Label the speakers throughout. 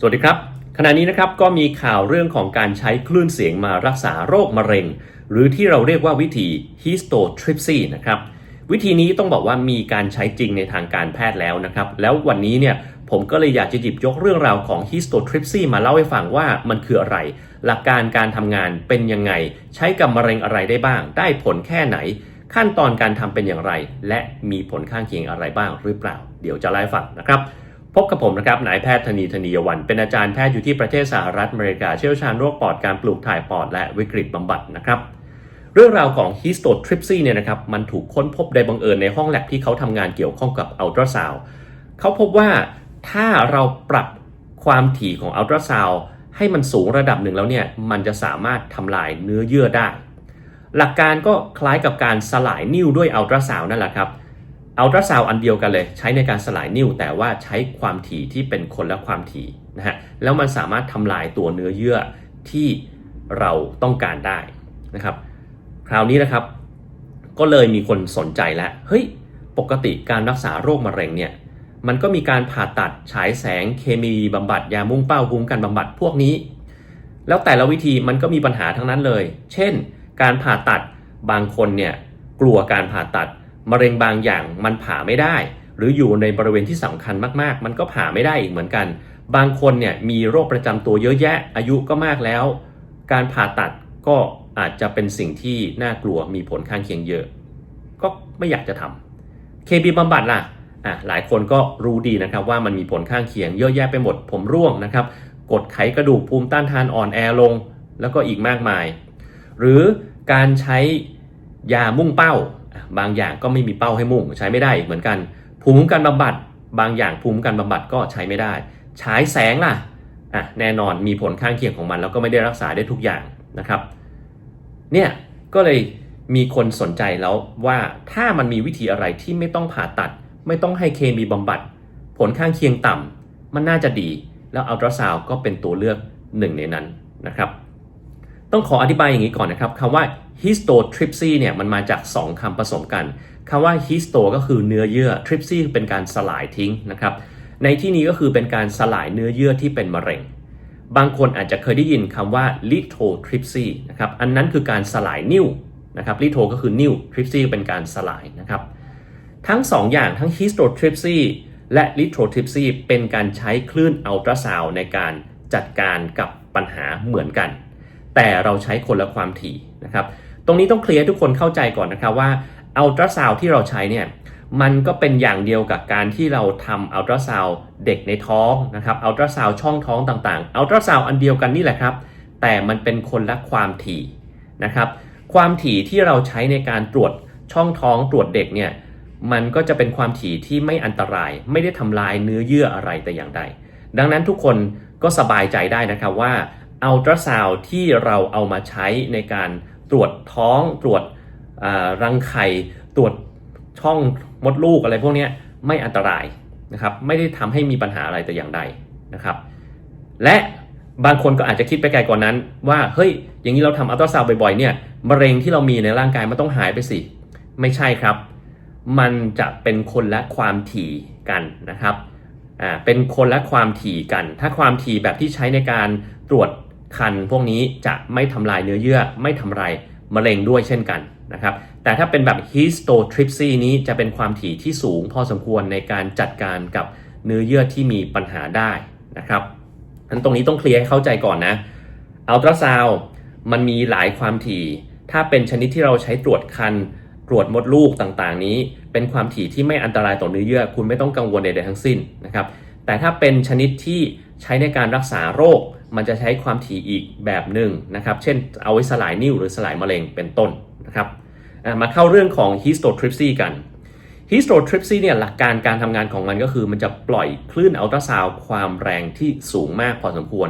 Speaker 1: สวัสดีครับ ขณะนี้นะครับก็มีข่าวเรื่องของการใช้คลื่นเสียงมารักษาโรคมะเร็ง หรือที่เราเรียกว่าวิธี histotripsy นะครับวิธีนี้ต้องบอกว่ามีการใช้จริงในทางการแพทย์แล้วนะครับ แล้ววันนี้เนี่ยผมก็เลยอยากจะหยิบยกเรื่องราวของ histotripsy มาเล่าให้ฟังว่ามันคืออะไร หลักการการทำงานเป็นยังไง ใช้กับมะเร็งอะไรได้บ้าง ได้ผลแค่ไหน ขั้นตอนการทำเป็นอย่างไร และมีผลข้างเคียงอะไรบ้างหรือเปล่า เดี๋ยวจะเล่าฟังนะครับ พบกับผมนะครับนายแพทย์ธนีธนียวัน เป็นอาจารย์แพทย์อยู่ที่ประเทศสหรัฐอเมริกาเชี่ยวชาญโรคปอดการปลูกถ่ายปอดและวิกฤตบำบัดนะครับ เรื่องราวของ histotripsy เนี่ยนะครับมันถูกค้นพบโดยบังเอิญในห้องแลบที่เขาทำงานเกี่ยวข้องกับอัลตราซาวเขาพบว่าถ้าเราปรับความถี่ของอัลตราซาวให้มันสูงระดับหนึ่งแล้วเนี่ยมันจะสามารถทำลายเนื้อเยื่อได้ หลักการก็คล้ายกับการสลายนิ่วด้วยอัลตราซาวนั่นแหละครับ อัลตราซาวอันเดียวกันเลย ใช้ในการสลายนิ่วแต่ว่าใช้ความถี่ที่เป็นคนละความถี่นะฮะแล้วมันสามารถทำลายตัวเนื้อเยื่อที่เราต้องการได้นะครับ คราวนี้นะครับ ก็เลยมีคนสนใจแล้วเฮ้ยปกติการรักษาโรคมะเร็งเนี่ยมันก็มีการผ่าตัดฉายแสงเคมีบำบัดยามุ่งเป้าภูมิกันบำบัดพวกนี้ แล้วแต่ละวิธีมันก็มีปัญหาทั้งนั้นเลย เช่น การผ่าตัดบางคนเนี่ยกลัวการผ่าตัด มะเร็งบางอย่างมันผ่าไม่ได้ หรืออยู่ในบริเวณที่สำคัญมากๆ มันก็ผ่าไม่ได้อีกเหมือนกัน บางคนเนี่ยมีโรคประจำตัวเยอะแยะ อายุก็มากแล้ว การผ่าตัดก็อาจจะเป็นสิ่งที่น่ากลัวมีผลข้างเคียงเยอะ ก็ไม่อยากจะทำเคบีบำบัดล่ะอะหลายคนก็รู้ดีนะครับว่ามันมีผลข้างเคียงเยอะแยะไปหมดผมร่วงนะครับกดไขกระดูกภูมิต้านทานอ่อนแอลง แล้วก็อีกมากมาย หรือการใช้ยามุ่งเป้า บางอย่างก็ไม่มีเป้าให้มุ่งใช้ไม่ได้อีกเหมือนกัน ภูมิคุ้มกันบำบัด บางอย่างภูมิคุ้มกันบำบัดก็ใช้ไม่ได้ ฉายแสงล่ะอะแน่นอนมีผลข้างเคียงของมัน แล้วก็ไม่ได้รักษาได้ทุกอย่างนะครับเนี่ยก็เลยมีคนสนใจแล้วว่าถ้ามันมีวิธีอะไรที่ไม่ต้องผ่าตัด ไม่ต้องให้เคมีบำบัด ผลข้างเคียงต่ำมันน่าจะดี แล้วอัลตราซาวก็เป็นตัวเลือกหนึ่งในนั้นนะครับ ต้องขออธิบายอย่างนี้ก่อนนะครับคำว่า histotripsy เนี่ยมันมาจาก 2คำผสมกันคำว่า histo ก็คือเนื้อเยื่อ tripsy เป็นการสลายทิ้งนะครับ ในที่นี้ก็คือเป็นการสลายเนื้อเยื่อที่เป็นมะเร็ง บางคนอาจจะเคยได้ยินคำว่า lithotripsy นะครับ อันนั้นคือการสลายนิ่วนะครับ litho ก็คือนิ่ว tripsy เป็นการสลายนะครับ ทั้ง 2 อย่างทั้ง histotripsy และ lithotripsy เป็นการใช้คลื่นอัลตราซาวในการจัดการกับปัญหาเหมือนกัน แต่เราใช้คนละความถี่นะครับ ตรงนี้ต้องเคลียร์ทุกคนเข้าใจก่อนนะครับว่าอัลตราซาวที่เราใช้เนี่ยมันก็เป็นอย่างเดียวกับการที่เราทำอัลตราซาวเด็กในท้องนะครับอัลตราซาวช่องท้องต่างๆอัลตราซาวอันเดียวกันนี่แหละครับ แต่มันเป็นคนละความถี่นะครับ ความถี่ที่เราใช้ในการตรวจช่องท้องตรวจเด็กเนี่ยมันก็จะเป็นความถี่ที่ไม่อันตราย ไม่ได้ทำลายเนื้อเยื่ออะไรแต่อย่างใด ดังนั้นทุกคนก็สบายใจได้นะครับว่า อัลตราซาวที่เราเอามาใช้ในการตรวจท้องตรวจรังไข่ตรวจช่องมดลูกอะไรพวกนี้ไม่อันตรายนะครับไม่ได้ทำให้มีปัญหาอะไรแต่อย่างใดนะครับ และบางคนก็อาจจะคิดไปไกลกว่านั้น ว่าเฮ้ยอย่างนี้เราทำอัลตราซาวบ่อยๆเนี่ยมะเร็งที่เรามีในร่างกายมันต้องหายไปสิ ไม่ใช่ครับ มันจะเป็นคนละความถี่กันนะครับอ่าเป็นคนละความถี่กัน ถ้าความถี่แบบที่ใช้ในการตรวจ คันพวกนี้จะไม่ทำลายเนื้อเยื่อไม่ทำลายมะเร็งด้วยเช่นกันนะครับ แต่ถ้าเป็นแบบ histotripsy นี้จะเป็นความถี่ที่สูงพอสมควรในการจัดการกับเนื้อเยื่อที่มีปัญหาได้นะครับอันตรงนี้ต้องเคลียร์ให้เข้าใจก่อนนะอัลตราซาวมันมีหลายความถี่ ถ้าเป็นชนิดที่เราใช้ตรวจคันตรวจมดลูกต่างๆ นี้ เป็นความถี่ที่ไม่อันตรายต่อเนื้อเยื่อ คุณไม่ต้องกังวลใดๆทั้งสิ้นนะครับ แต่ถ้าเป็นชนิดที่ใช้ในการรักษาโรค มันจะใช้ความถี่อีกแบบหนึ่งนะครับ เช่นเอาไว้สลายนิ่วหรือสลายมะเร็งเป็นต้นนะครับมาเข้าเรื่องของ histotripsy กัน histotripsy เนี่ยหลักการการทำงานของมันก็คือ มันจะปล่อยคลื่นอัลตราซาวความแรงที่สูงมากพอสมควร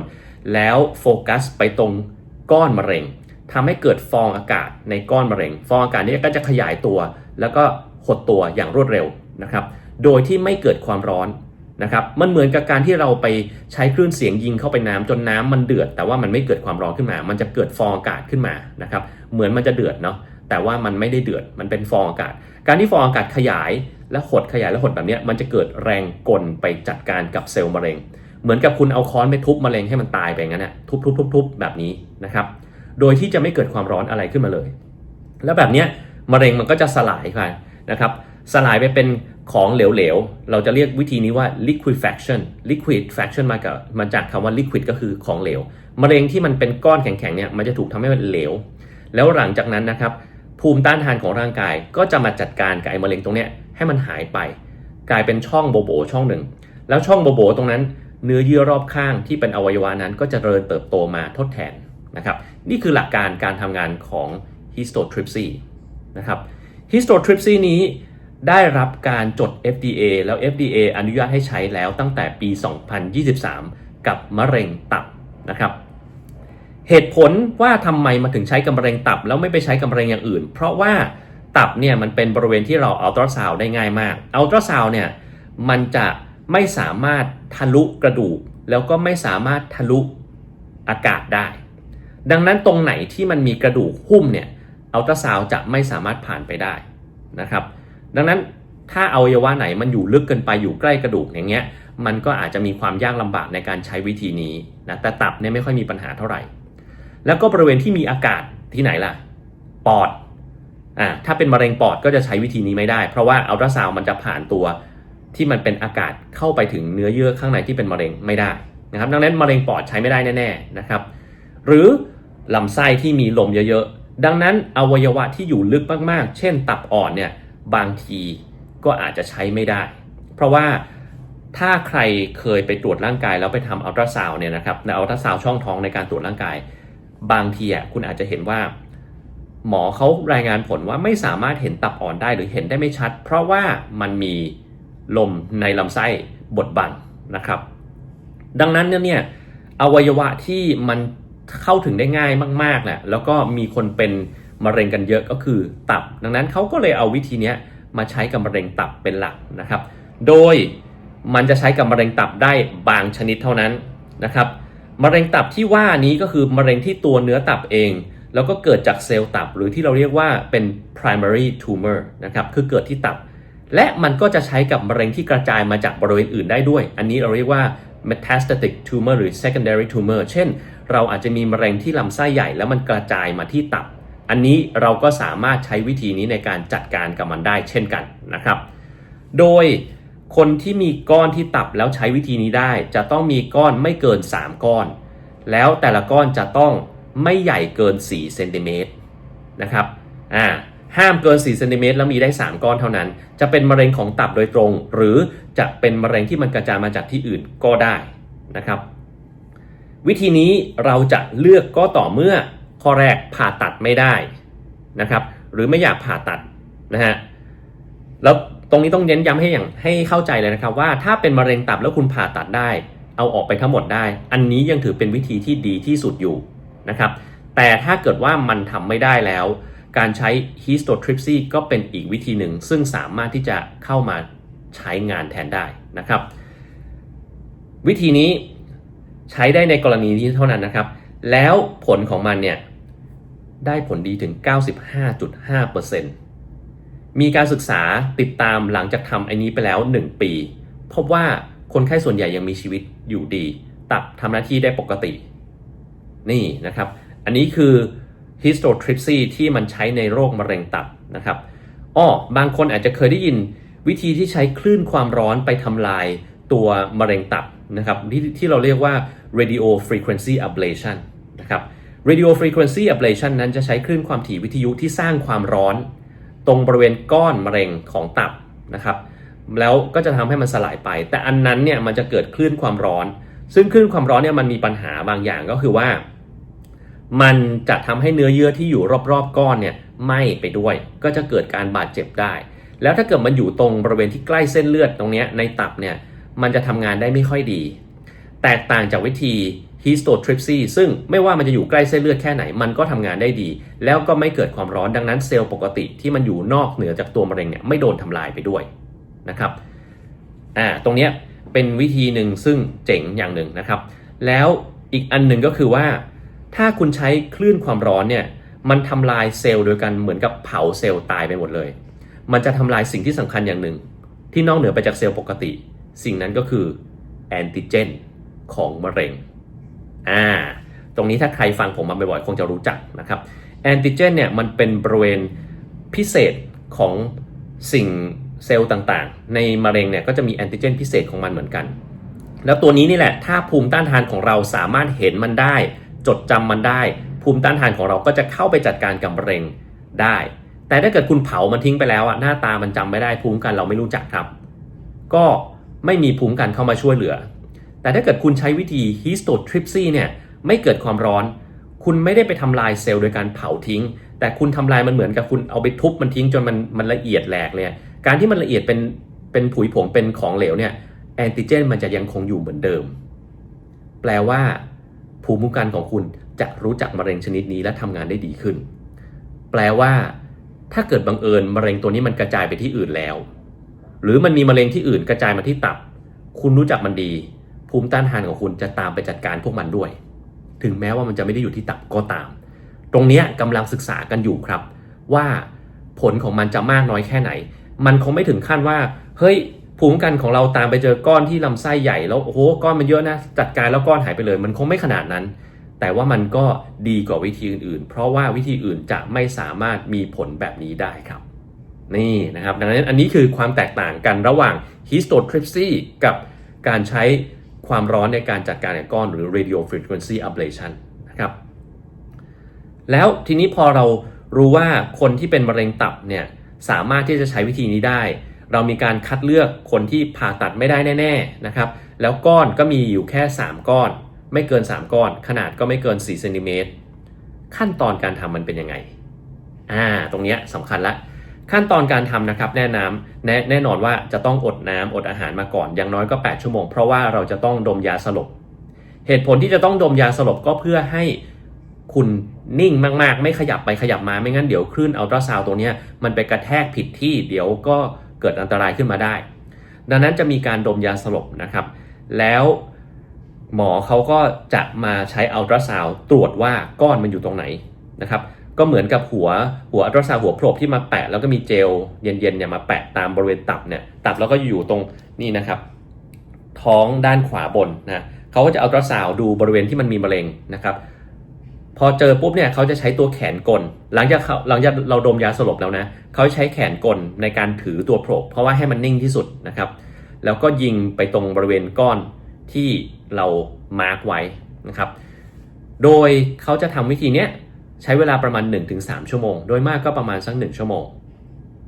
Speaker 1: แล้วโฟกัสไปตรงก้อนมะเร็งทำให้เกิดฟองอากาศในก้อนมะเร็ง ฟองอากาศนี้ก็จะขยายตัว แล้วก็หดตัวอย่างรวดเร็วนะครับ โดยที่ไม่เกิดความร้อน นะครับมันเหมือนกับการที่เราไปใช้คลื่นเสียงยิงเข้าไปน้ำจนน้ำมันเดือด แต่ว่ามันไม่เกิดความร้อนขึ้นมา มันจะเกิดฟองอากาศขึ้นมานะครับเหมือนมันจะเดือดเนาะแต่ว่ามันไม่ได้เดือดมันเป็นฟองอากาศ การที่ฟองอากาศขยายและหดขยายและหดแบบนี้มันจะเกิดแรงกลไปจัดการกับเซลล์มะเร็ง เหมือนกับคุณเอาค้อนไปทุบมะเร็งให้มันตายไปงั้นนะทุบทุบทุบทุบแบบนี้นะครับโดยที่จะไม่เกิดความร้อนอะไรขึ้นมาเลย แล้วแบบนี้มะเร็งมันก็จะสลายไปนะครับ สลายไปเป็นของเหลวๆ เราจะเรียกวิธีนี้ว่า liquefaction liquefaction มากับมาจากคำว่า liquid ก็คือของเหลว มะเร็งที่มันเป็นก้อนแข็งๆ เนี่ย มันจะถูกทำให้มันเหลว แล้วหลังจากนั้นนะครับ ภูมิต้านทานของร่างกายก็จะมาจัดการกับไอ้มะเร็งตรงเนี้ยให้มันหายไป กลายเป็นช่องโบโบช่องหนึ่ง แล้วช่องโบโบตรงนั้น เนื้อเยื่อรอบข้างที่เป็นอวัยวะนั้นก็จะเริญเติบโตมาทดแทนนะครับ นี่คือหลักการการทำงานของ histotripsy นะครับ histotripsy นี้ ได้รับการจด FDA แล้ว FDA อนุญาตให้ใช้แล้วตั้งแต่ปี 2023 กับมะเร็งตับนะครับ เหตุผลว่าทำไมมาถึงใช้กับมะเร็งตับ แล้วไม่ไปใช้กับมะเร็งอย่างอื่น เพราะว่าตับเนี่ยมันเป็นบริเวณที่เราอัลตราซาวได้ง่ายมากอัลตราซาวเนี่ยมันจะไม่สามารถทะลุกระดูก แล้วก็ไม่สามารถทะลุอากาศได้ ดังนั้นตรงไหนที่มันมีกระดูกหุ้มเนี่ยอัลตราซาวจะไม่สามารถผ่านไปได้นะครับ ดังนั้นถ้าอวัยวะไหนมันอยู่ลึกเกินไปอยู่ใกล้กระดูกอย่างเงี้ยมันก็อาจจะมีความยากลำบากในการใช้วิธีนี้นะแต่ตับเนี่ยไม่ค่อยมีปัญหาเท่าไหร่ แล้วก็บริเวณที่มีอากาศที่ไหนล่ะ ปอดอ่าถ้าเป็นมะเร็งปอดก็จะใช้วิธีนี้ไม่ได้ เพราะว่าอัลตราซาวมันจะผ่านตัวที่มันเป็นอากาศเข้าไปถึงเนื้อเยื่อข้างในที่เป็นมะเร็งไม่ได้นะครับดังนั้นมะเร็งปอดใช้ไม่ได้แน่ๆนะครับ หรือลำไส้ที่มีลมเยอะๆดังนั้นอวัยวะที่อยู่ลึกมากๆ เช่น ตับอ่อนเนี่ย บางทีก็อาจจะใช้ไม่ได้ เพราะว่าถ้าใครเคยไปตรวจร่างกายแล้วไปทำอัลตราซาวเนี่ยนะครับในอัลตราซาวช่องท้องในการตรวจร่างกาย บางทีอะคุณอาจจะเห็นว่า หมอเขารายงานผลว่าไม่สามารถเห็นตับอ่อนได้หรือเห็นได้ไม่ชัด เพราะว่ามันมีลมในลำไส้บดบังนะครับ ดังนั้นเนี่ยอวัยวะที่มันเข้าถึงได้ง่ายมากๆแหละแล้วก็มีคนเป็น มะเร็งกันเยอะก็คือตับ ดังนั้นเขาก็เลยเอาวิธีนี้มาใช้กับมะเร็งตับเป็นหลักนะครับ โดยมันจะใช้กับมะเร็งตับได้บางชนิดเท่านั้นนะครับมะเร็งตับที่ว่านี้ก็คือมะเร็งที่ตัวเนื้อตับเอง แล้วก็เกิดจากเซลล์ตับ หรือที่เราเรียกว่าเป็น primary tumor นะครับคือเกิดที่ตับ และมันก็จะใช้กับมะเร็งที่กระจายมาจากบริเวณอื่นได้ด้วย อันนี้เราเรียกว่า metastatic tumor หรือ secondary tumor เช่น เราอาจจะมีมะเร็งที่ลำไส้ใหญ่ แล้วมันกระจายมาที่ตับ อันนี้เราก็สามารถใช้วิธีนี้ในการจัดการกับมันได้เช่นกันนะครับ โดยคนที่มีก้อนที่ตับแล้วใช้วิธีนี้ได้ จะต้องมีก้อนไม่เกิน 3 ก้อน แล้วแต่ละก้อนจะต้องไม่ใหญ่เกิน4เซนติเมตรนะครับอ่าห้ามเกิน4เซนติเมตรแล้วมีได้ 3 ก้อนเท่านั้น จะเป็นมะเร็งของตับโดยตรง หรือจะเป็นมะเร็งที่มันกระจายมาจากที่อื่นก็ได้นะครับ วิธีนี้เราจะเลือกก็ต่อเมื่อ ข้อแรกผ่าตัดไม่ได้นะครับ หรือไม่อยากผ่าตัดนะฮะแล้วตรงนี้ต้องเน้นย้ำให้อย่างให้เข้าใจเลยนะครับ ว่าถ้าเป็นมะเร็งตับแล้วคุณผ่าตัดได้ เอาออกไปทั้งหมดได้ อันนี้ยังถือเป็นวิธีที่ดีที่สุดอยู่นะครับ แต่ถ้าเกิดว่ามันทำไม่ได้แล้ว การใช้ histotripsy ก็เป็นอีกวิธีหนึ่ง ซึ่งสามารถที่จะเข้ามาใช้งานแทนได้นะครับ วิธีนี้ใช้ได้ในกรณีนี้เท่านั้นนะครับ แล้วผลของมันเนี่ย ได้ผลดีถึง 95.5%มีการศึกษาติดตามหลังจากทำไอ้นี้ไปแล้ว 1 ปี พบว่าคนไข้ส่วนใหญ่ยังมีชีวิตอยู่ดี ตับทำหน้าที่ได้ปกติ นี่นะครับ อันนี้คือ histotripsy ที่มันใช้ในโรคมะเร็งตับนะครับอ้อบางคนอาจจะเคยได้ยินวิธีที่ใช้คลื่นความร้อนไปทำลายตัวมะเร็งตับนะครับที่ที่เราเรียกว่า radio frequency ablation นะครับ radio frequency ablation นั้นจะใช้คลื่นความถี่วิทยุที่สร้างความร้อน ตรงบริเวณก้อนมะเร็งของตับนะครับ แล้วก็จะทำให้มันสลายไป แต่อันนั้นเนี่ยมันจะเกิดคลื่นความร้อน ซึ่งคลื่นความร้อนเนี่ยมันมีปัญหาบางอย่างก็คือว่า มันจะทำให้เนื้อเยื่อที่อยู่รอบๆก้อนเนี่ยไหม้ไปด้วย ก็จะเกิดการบาดเจ็บได้ แล้วถ้าเกิดมันอยู่ตรงบริเวณที่ใกล้เส้นเลือดตรงนี้ในตับเนี่ยมันจะทำงานได้ไม่ค่อยดี แตกต่างจากวิธี histotripsy ซึ่งไม่ว่ามันจะอยู่ใกล้เส้นเลือดแค่ไหนมันก็ทำงานได้ดี แล้วก็ไม่เกิดความร้อนดังนั้นเซลล์ปกติที่มันอยู่นอกเหนือจากตัวมะเร็งเนี่ยไม่โดนทำลายไปด้วยนะครับอ่าตรงเนี้ยเป็นวิธีหนึ่งซึ่งเจ๋งอย่างหนึ่งนะครับ แล้วอีกอันหนึ่งก็คือว่า ถ้าคุณใช้คลื่นความร้อนเนี่ยมันทำลายเซลล์โดยกันเหมือนกับเผาเซลล์ตายไปหมดเลย มันจะทำลายสิ่งที่สำคัญอย่างหนึ่ง ที่นอกเหนือไปจากเซลล์ปกติ สิ่งนั้นก็คือแอนติเจน ของมะเร็งอ่าตรงนี้ถ้าใครฟังผมมาบ่อยๆคงจะรู้จักนะครับแอนติเจนเนี่ยมันเป็นบริเวณพิเศษของสิ่งเซลล์ต่างๆ ในมะเร็งเนี่ยก็จะมีแอนติเจนพิเศษของมันเหมือนกัน แล้วตัวนี้นี่แหละ ถ้าภูมิต้านทานของเราสามารถเห็นมันได้ จดจำมันได้ ภูมิต้านทานของเราก็จะเข้าไปจัดการกับมะเร็งได้ แต่ถ้าเกิดคุณเผามันทิ้งไปแล้วอะหน้าตามันจำไม่ได้ภูมิคุ้มกันเราไม่รู้จักครับ ก็ไม่มีภูมิคุ้มกันเข้ามาช่วยเหลือ แต่ถ้าเกิดคุณใช้วิธี histotripsy เนี่ยไม่เกิดความร้อน คุณไม่ได้ไปทำลายเซลล์โดยการเผาทิ้ง แต่คุณทำลายมันเหมือนกับคุณเอาไปทุบมันทิ้งจนมันมันละเอียดแหลกเลยการที่มันละเอียดเป็นเป็นผุยผงเป็นของเหลวเนี่ยแอนติเจนมันจะยังคงอยู่เหมือนเดิม แปลว่า ภูมิคุ้มกันของคุณจะรู้จักมะเร็งชนิดนี้และทำงานได้ดีขึ้น แปลว่า ถ้าเกิดบังเอิญมะเร็งตัวนี้มันกระจายไปที่อื่นแล้ว หรือมันมีมะเร็งที่อื่นกระจายมาที่ตับ คุณรู้จักมันดี ภูมิต้านทานของคุณจะตามไปจัดการพวกมันด้วย ถึงแม้ว่ามันจะไม่ได้อยู่ที่ตับก็ตาม ตรงนี้กำลังศึกษากันอยู่ครับ ว่าผลของมันจะมากน้อยแค่ไหน มันคงไม่ถึงขั้นว่า เฮ้ยภูมิคุ้มกันของเราตามไปเจอก้อนที่ลำไส้ใหญ่แล้วโอ้โหก้อนมันเยอะนะจัดการแล้วก้อนหายไปเลย มันคงไม่ขนาดนั้น แต่ว่ามันก็ดีกว่าวิธีอื่นๆ เพราะว่าวิธีอื่นจะไม่สามารถมีผลแบบนี้ได้ครับ นี่นะครับ ดังนั้นอันนี้คือความแตกต่างกันระหว่าง histotripsy กับการใช้ ความร้อนในการจัดการกับก้อนหรือ radio frequency ablation นะครับ แล้วทีนี้พอเรารู้ว่าคนที่เป็นมะเร็งตับเนี่ยสามารถที่จะใช้วิธีนี้ได้ เรามีการคัดเลือกคนที่ผ่าตัดไม่ได้แน่ๆนะครับ แล้วก้อนก็มีอยู่แค่ 3 ก้อน ไม่เกิน 3 ก้อน ขนาดก็ไม่เกิน4เซนติเมตรขั้นตอนการทำมันเป็นยังไง อ่า ตรงเนี้ยสำคัญละ ขั้นตอนการทำนะครับแน่น้ำแน่แน่นอนว่าจะต้องอดน้ำอดอาหารมาก่อนอย่างน้อยก็ 8 ชั่วโมง เพราะว่าเราจะต้องดมยาสลบ เหตุผลที่จะต้องดมยาสลบก็เพื่อให้คุณนิ่งมากๆ ไม่ขยับไปขยับมาไม่งั้นเดี๋ยวคลื่นอัลตราซาวตัวนี้มันไปกระแทกผิดที่เดี๋ยวก็เกิดอันตรายขึ้นมาได้ ดังนั้นจะมีการดมยาสลบนะครับ แล้วหมอเขาก็จะมาใช้อัลตราซาวตรวจว่าก้อนมันอยู่ตรงไหนนะครับ ก็เหมือนกับหัวหัวอัลตราซาวหัวโผล่ที่มาแปะแล้วก็มีเจลเย็นๆเนี่ยมาแปะตามบริเวณตับเนี่ยตับแล้วก็อยู่ตรงนี่นะครับ ท้องด้านขวาบนนะเขาก็จะอัลตราซาวดูบริเวณที่มันมีมะเร็งนะครับ พอเจอปุ๊บเนี่ยเขาจะใช้ตัวแขนกล หลังจากเขาหลังจากเราดมยาสลบแล้วนะเขาใช้แขนกลในการถือตัวโผล่เพราะว่าให้มันนิ่งที่สุดนะครับ แล้วก็ยิงไปตรงบริเวณก้อนที่เรามาร์กไว้นะครับ โดยเขาจะทำวิธีเนี้ย ใช้เวลาประมาณ 1-3 ชั่วโมง โดยมากก็ประมาณสัก 1 ชั่วโมง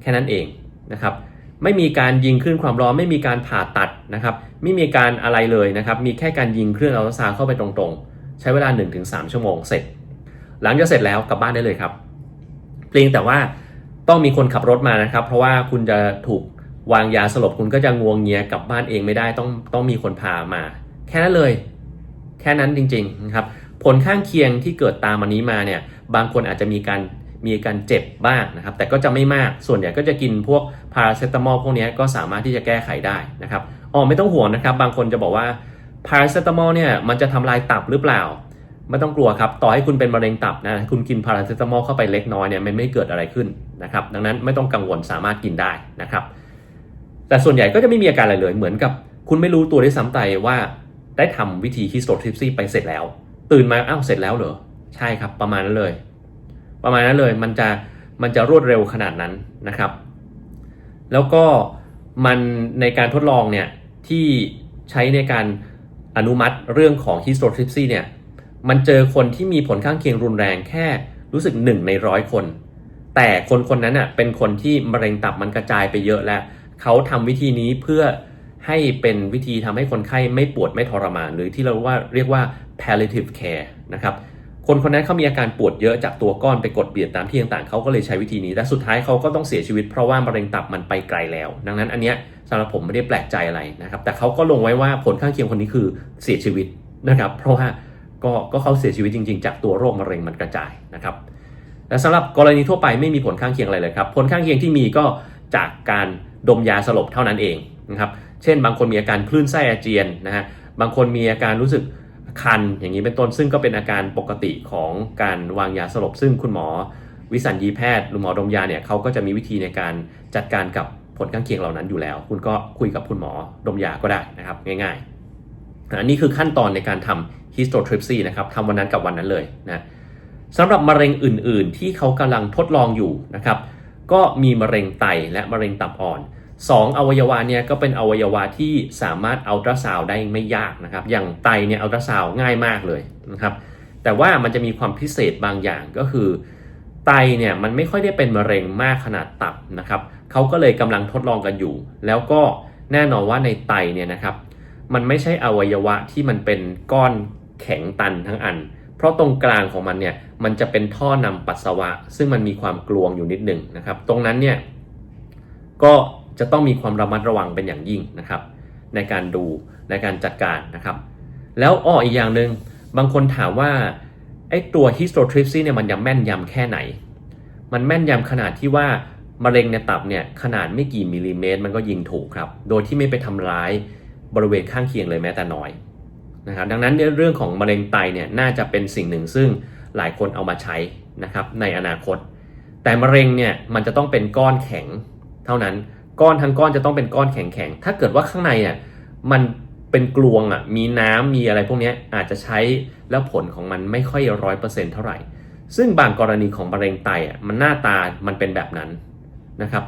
Speaker 1: แค่นั้นเองนะครับ ไม่มีการยิงคลื่นความร้อน ไม่มีการผ่าตัดนะครับ ไม่มีการอะไรเลยนะครับ มีแค่การยิงเครื่องอัลตราซาวด์เข้าไปตรงๆ ใช้เวลา 1-3 ชั่วโมงเสร็จ หลังจากเสร็จแล้วกลับบ้านได้เลยครับเพียงแต่ว่าต้องมีคนขับรถมานะครับ เพราะว่าคุณจะถูกวางยาสลบคุณก็จะงวงเงียกลับบ้านเองไม่ได้ต้องต้องมีคนพามา แค่นั้นเลย แค่นั้นจริงๆนะครับผลข้างเคียงที่เกิดตามอันนี้มาเนี่ย บางคนอาจจะมีการมีการเจ็บบ้างนะครับ แต่ก็จะไม่มากส่วนใหญ่ก็จะกินพวกพาราเซตามอลพวกนี้ก็สามารถที่จะแก้ไขได้นะครับอ๋อไม่ต้องห่วงนะครับ บางคนจะบอกว่าพาราเซตามอลเนี่ยมันจะทำลายตับหรือเปล่า ไม่ต้องกลัวครับ ต่อให้คุณเป็นมะเร็งตับนะคุณกินพาราเซตามอลเข้าไปเล็กน้อยเนี่ยมันไม่เกิดอะไรขึ้นนะครับ ดังนั้นไม่ต้องกังวลสามารถกินได้นะครับ แต่ส่วนใหญ่ก็จะไม่มีอาการอะไรเลย เหมือนกับ คุณไม่รู้ตัวด้วยซ้ำใจว่า ได้ทำวิธี histotripsy ไปเสร็จแล้ว ตื่นมาอ้าวเสร็จแล้วเหรอ ใช่ครับประมาณนั้นเลย ประมาณนั้นเลยมันจะมันจะรวดเร็วขนาดนั้นนะครับ แล้วก็มันในการทดลองเนี่ยที่ใช้ในการอนุมัติเรื่องของ histotripsy เนี่ยมันเจอคนที่มีผลข้างเคียงรุนแรงแค่รู้สึกหนึ่งในร้อยคน แต่คนคนนั้นอะเป็นคนที่มะเร็งตับมันกระจายไปเยอะแล้วเขาทำวิธีนี้เพื่อให้เป็นวิธีทำให้คนไข้ไม่ปวดไม่ทรมาน หรือที่เราว่าเรียกว่า palliative care นะครับ คนคนนั้นเขามีอาการปวดเยอะจากตัวก้อนไปกดเบียดตามที่ต่างๆเขาก็เลยใช้วิธีนี้และสุดท้ายเขาก็ต้องเสียชีวิตเพราะว่ามะเร็งตับมันไปไกลแล้ว ดังนั้นอันเนี้ยสำหรับผมไม่ได้แปลกใจอะไรนะครับแต่เขาก็ลงไว้ว่าผลข้างเคียงคนนี้คือเสียชีวิตนะครับเพราะว่าก็ก็เขาเสียชีวิตจริง ๆ จากตัวโรคมะเร็งมันกระจายนะครับและสำหรับกรณีทั่วไปไม่มีผลข้างเคียงอะไรเลยครับผลข้างเคียงที่มีก็จากการดมยาสลบเท่านั้นเองนะครับเช่น บางคนมีอาการคลื่นไส้อาเจียนนะฮะบางคนมีอาการรู้สึก คันอย่างนี้เป็นต้นซึ่งก็เป็นอาการปกติของการวางยาสลบ ซึ่งคุณหมอวิสัญญีแพทย์หรือหมอดมยาเนี่ยเขาก็จะมีวิธีในการจัดการกับผลข้างเคียงเหล่านั้นอยู่แล้ว คุณก็คุยกับคุณหมอดมยาก็ได้นะครับง่ายๆอันนี้คือขั้นตอนในการทำ histotripsy นะครับทำวันนั้นกับวันนั้นเลยนะสำหรับมะเร็งอื่น ๆ ที่เขากำลังทดลองอยู่นะครับก็มีมะเร็งไตและมะเร็งตับอ่อน 2อวัยวะเนี่ยก็เป็นอวัยวะที่สามารถอัลตราซาวได้ไม่ยากนะครับ อย่างไตเนี่ยอัลตราซาวง่ายมากเลยนะครับ แต่ว่ามันจะมีความพิเศษบางอย่างก็คือ ไตเนี่ยมันไม่ค่อยได้เป็นมะเร็งมากขนาดตับนะครับเขาก็เลยกำลังทดลองกันอยู่ แล้วก็แน่นอนว่าในไตเนี่ยนะครับ มันไม่ใช่อวัยวะที่มันเป็นก้อนแข็งตันทั้งอัน เพราะตรงกลางของมันเนี่ยมันจะเป็นท่อนำปัสสาวะ ซึ่งมันมีความกลวงอยู่นิดหนึ่งนะครับ ตรงนั้นเนี่ยก็ จะต้องมีความระมัดระวังเป็นอย่างยิ่งนะครับ ในการดูในการจัดการนะครับ แล้วอ้ออีกอย่างหนึ่งบางคนถามว่าไอ้ตัว histotripsy เนี่ยมันยังแม่นยำแค่ไหน มันแม่นยำขนาดที่ว่ามะเร็งในตับเนี่ยขนาดไม่กี่มิลลิเมตร มันก็ยิงถูกครับ โดยที่ไม่ไปทำร้ายบริเวณข้างเคียงเลยแม้แต่น้อยนะครับ ดังนั้นเรื่องของมะเร็งไตเนี่ยน่าจะเป็นสิ่งหนึ่งซึ่งหลายคนเอามาใช้นะครับในอนาคต แต่มะเร็งเนี่ยมันจะต้องเป็นก้อนแข็งเท่านั้น ก้อนทั้งก้อนจะต้องเป็นก้อนแข็งๆ ถ้าเกิดว่าข้างในอะมันเป็นกลวงอะมีน้ำมีอะไรพวกนี้อาจจะใช้แล้วผลของมันไม่ค่อยร้อยเปอร์เซ็นต์เท่าไหร่ ซึ่งบางกรณีของมะเร็งไตอะมันหน้าตามันเป็นแบบนั้นนะครับ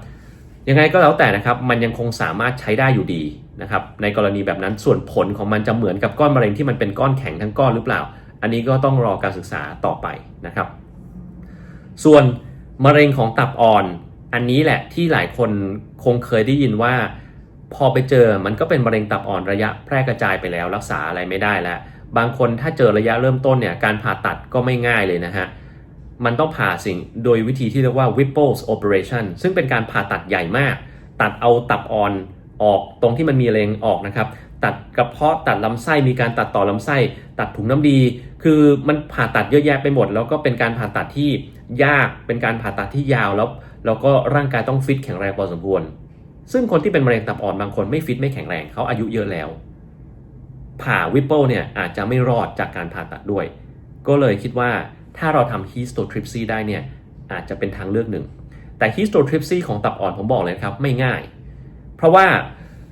Speaker 1: ยังไงก็แล้วแต่นะครับมันยังคงสามารถใช้ได้อยู่ดีนะครับในกรณีแบบนั้นส่วนผลของมันจะเหมือนกับก้อนมะเร็งที่มันเป็นก้อนแข็งทั้งก้อนหรือเปล่า อันนี้ก็ต้องรอการศึกษาต่อไปนะครับ ส่วนมะเร็งของตับอ่อน อันนี้แหละที่หลายคนคงเคยได้ยินว่า พอไปเจอมันก็เป็นมะเร็งตับอ่อนระยะแพร่กระจายไปแล้วรักษาอะไรไม่ได้แล้ว บางคนถ้าเจอระยะเริ่มต้นเนี่ยการผ่าตัดก็ไม่ง่ายเลยนะฮะมันต้องผ่าสิ่งโดยวิธีที่เรียกว่า Whipple's operation ซึ่งเป็นการผ่าตัดใหญ่มาก ตัดเอาตับอ่อนออกตรงที่มันมีมะเร็งออกนะครับ ตัดกระเพาะตัดลำไส้มีการตัดต่อลำไส้ ตัดถุงน้ำดี คือมันผ่าตัดเยอะแยะไปหมด แล้วก็เป็นการผ่าตัดที่ยากเป็นการผ่าตัดที่ยาวแล้ว แล้วก็ร่างกายต้องฟิตแข็งแรงพอสมควร ซึ่งคนที่เป็นมะเร็งตับอ่อนบางคนไม่ฟิตไม่แข็งแรงเขาอายุเยอะแล้ว ผ่าวิปเปิลเนี่ยอาจจะไม่รอดจากการผ่าตัดด้วย ก็เลยคิดว่าถ้าเราทำ histotripsy ได้เนี่ยอาจจะเป็นทางเลือกหนึ่ง แต่ histotripsy ของตับอ่อนผมบอกเลยครับไม่ง่าย เพราะว่า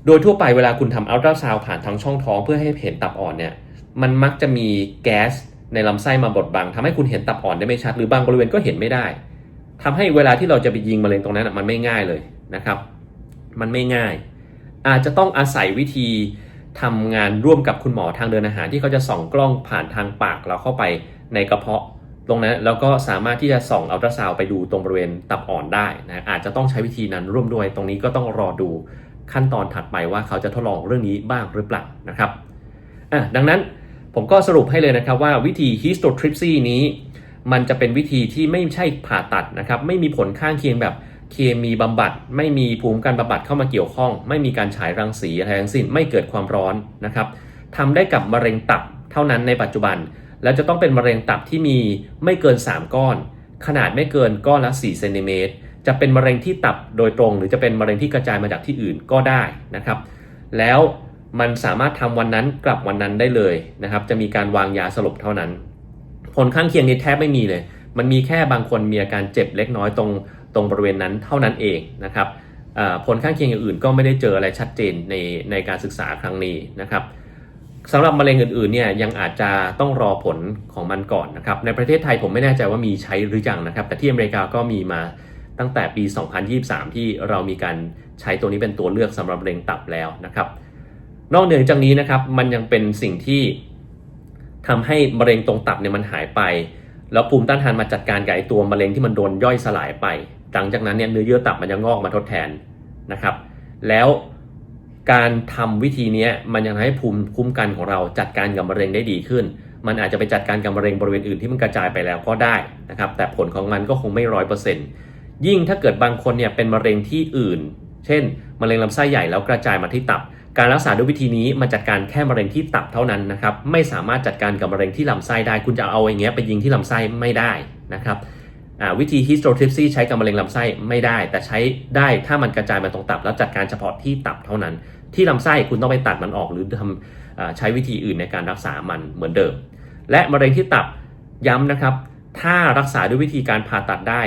Speaker 1: โดยทั่วไปเวลาคุณทำอัลตราซาวผ่านทางช่องท้องเพื่อให้เห็นตับอ่อนเนี่ยมันมักจะมีแก๊สในลำไส้มาบดบังทำให้คุณเห็นตับอ่อนได้ไม่ชัด หรือบางบริเวณก็เห็นไม่ได้ ทำให้เวลาที่เราจะไปยิงมะเร็งตรงนั้นมันไม่ง่ายเลยนะครับ มันไม่ง่าย อาจจะต้องอาศัยวิธีทำงานร่วมกับคุณหมอทางเดินอาหารที่เขาจะส่องกล้องผ่านทางปากเราเข้าไปในกระเพาะตรงนั้นแล้วก็สามารถที่จะส่องอัลตราซาวไปดูตรงบริเวณตับอ่อนได้นะอาจจะต้องใช้วิธีนั้นร่วมด้วย ตรงนี้ก็ต้องรอดูขั้นตอนถัดไปว่าเขาจะทดลองเรื่องนี้บ้างหรือเปล่านะครับอะดังนั้นผมก็สรุปให้เลยนะครับว่าวิธี histotripsy นี้ มันจะเป็นวิธีที่ไม่ใช่ผ่าตัดนะครับ ไม่มีผลข้างเคียงแบบเคมีบำบัด ไม่มีภูมิการบำบัดเข้ามาเกี่ยวข้อง ไม่มีการฉายรังสีอะไรทั้งสิ้น ไม่เกิดความร้อนนะครับทำได้กับมะเร็งตับเท่านั้นในปัจจุบัน แล้วจะต้องเป็นมะเร็งตับที่มีไม่เกิน 3 ก้อน ขนาดไม่เกินก้อนละ4เซนติเมตร จะเป็นมะเร็งที่ตับโดยตรง หรือจะเป็นมะเร็งที่กระจายมาจากที่อื่นก็ได้นะครับ แล้วมันสามารถทำวันนั้นกลับวันนั้นได้เลยนะครับ จะมีการวางยาสลบเท่านั้น ผลข้างเคียงนี้แทบไม่มีเลย มันมีแค่บางคนมีอาการเจ็บเล็กน้อยตรงตรงบริเวณนั้นเท่านั้นเองนะครับผลข้างเคียงอย่างอื่นก็ไม่ได้เจออะไรชัดเจนในในการศึกษาครั้งนี้นะครับสำหรับมะเร็งอื่นๆเนี่ยยังอาจจะต้องรอผลของมันก่อนนะครับในประเทศไทยผมไม่แน่ใจว่ามีใช้หรือยังนะครับ แต่ที่อเมริกาก็มีมาตั้งแต่ปี 2023 ที่เรามีการใช้ตัวนี้เป็นตัวเลือกสำหรับมะเร็งตับแล้วนะครับ นอกเหนือจากนี้นะครับมันยังเป็นสิ่งที่ ทำให้มะเร็งตรงตับเนี่ยมันหายไป แล้วภูมิต้านทานมาจัดการกับไอตัวมะเร็งที่มันโดนย่อยสลายไป หลังจากนั้นเนี่ยเนื้อเยื่อตับมันยังอกมาทดแทนนะครับ แล้วการทำวิธีนี้มันยังให้ภูมิคุ้มกันของเราจัดการกับมะเร็งได้ดีขึ้น มันอาจจะไปจัดการกับมะเร็งบริเวณอื่นที่มันกระจายไปแล้วก็ได้นะครับ แต่ผลของมันก็คงไม่ร้อยเปอร์เซ็นต์ยิ่งถ้าเกิดบางคนเนี่ยเป็นมะเร็งที่อื่น เช่น มะเร็งลำไส้ใหญ่แล้วกระจายมาที่ตับ การรักษาด้วยวิธีนี้มันจัดการแค่มะเร็งที่ตับเท่านั้นนะครับ ไม่สามารถจัดการกับมะเร็งที่ลำไส้ได้ คุณจะเอาอย่างเงี้ยไปยิงที่ลำไส้ไม่ได้นะครับวิธี histotripsy ใช้กับมะเร็งลำไส้ไม่ได้ แต่ใช้ได้ถ้ามันกระจายมาตรงตับ แล้วจัดการเฉพาะที่ตับเท่านั้น ที่ลำไส้คุณต้องไปตัดมันออกหรือทำใช้วิธีอื่นในการรักษามันเหมือนเดิม และมะเร็งที่ตับย้ำนะครับ ถ้ารักษาด้วยวิธีการผ่าตัดได้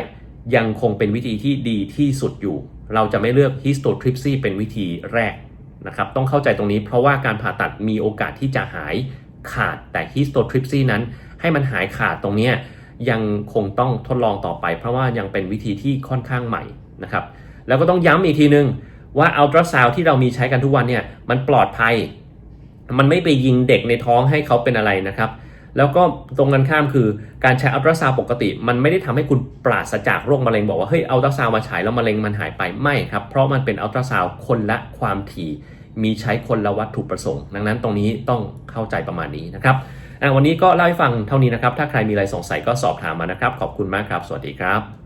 Speaker 1: ยังคงเป็นวิธีที่ดีที่สุดอยู่ เราจะไม่เลือก histotripsy เป็นวิธีแรก นะครับต้องเข้าใจตรงนี้เพราะว่าการผ่าตัดมีโอกาสที่จะหายขาดแต่ฮิสโตทริปซีนั้น ให้มันหายขาดตรงนี้ยยังคงต้องทดลองต่อไป เพราะว่ายังเป็นวิธีที่ค่อนข้างใหม่นะครับแล้วก็ต้องย้ำอีกทีนึงว่าอัลตราซาวที่เรามีใช้กันทุกวันเนี่ยมันปลอดภัย มันไม่ไปยิงเด็กในท้องให้เขาเป็นอะไรนะครับ แล้วก็ตรงกันข้ามคือการใช้อัลตราซาวปกติ มันไม่ได้ทำให้คุณปราศจากโรคมะเร็งบอกว่าเฮ้ยอัลตราซาวมาฉายแล้วมะเร็งมันหายไปไม่ครับเพราะมันเป็นอัลตราซาวคนละความถี่ มีใช้คนละวัตถุประสงค์ ดังนั้นตรงนี้ต้องเข้าใจประมาณนี้นะครับวันนี้ก็เล่าให้ฟังเท่านี้นะครับถ้าใครมีอะไรสงสัยก็สอบถามมานะครับ ขอบคุณมากครับ สวัสดีครับ